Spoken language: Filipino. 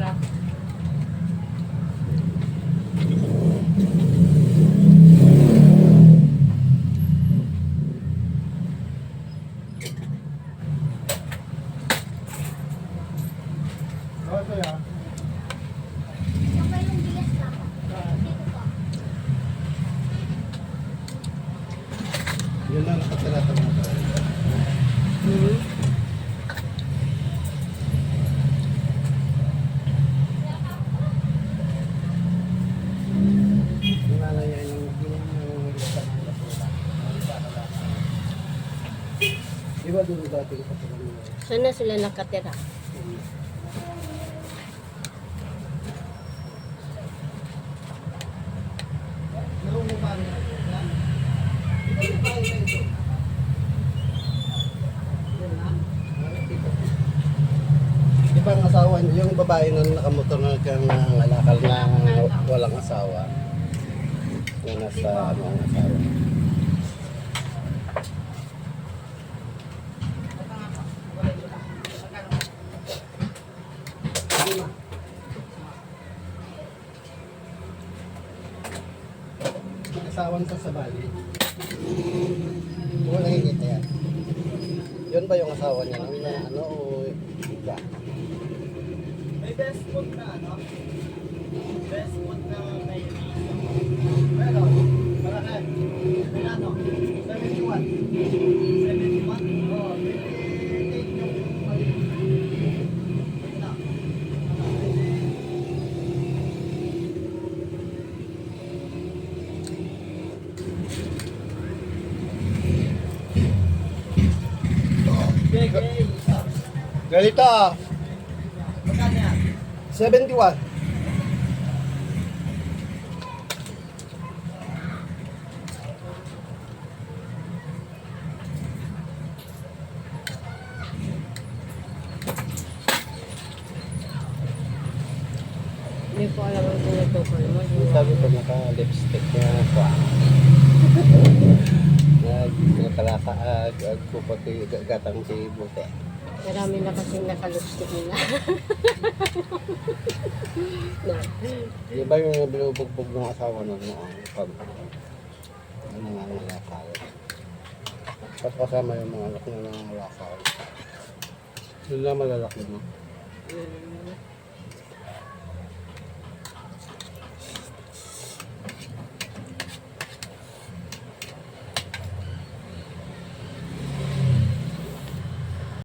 lang. Yun lang, nakasalata mo. Mm-hmm. Di ba doon dati ko mga Saan na sila nakatira? Di ba ang asawa yung babae na nakamotor na kang nangalakal na walang asawa. Yung nasa ano ang asawa. Asawan ko sa Bali. Kung nakikita yan. Yun ba yung asawa niya? Na ano o iba? May best food na ano? Ganito ah, Magkano yan? 71. Ko alam ang tinutukoy mo. Sabi ko naka-lipstick na kwa. Nag nakalakaag ag ko pati gatang si Bute. Marami na kasing nakalipstick nila. na. Di ba yung binubugbog ng asawa nun noon pag ano nga nangalakal. Tapos kasama yung mga anak na nangalakal. Yun lang malalaki mo. Hmm.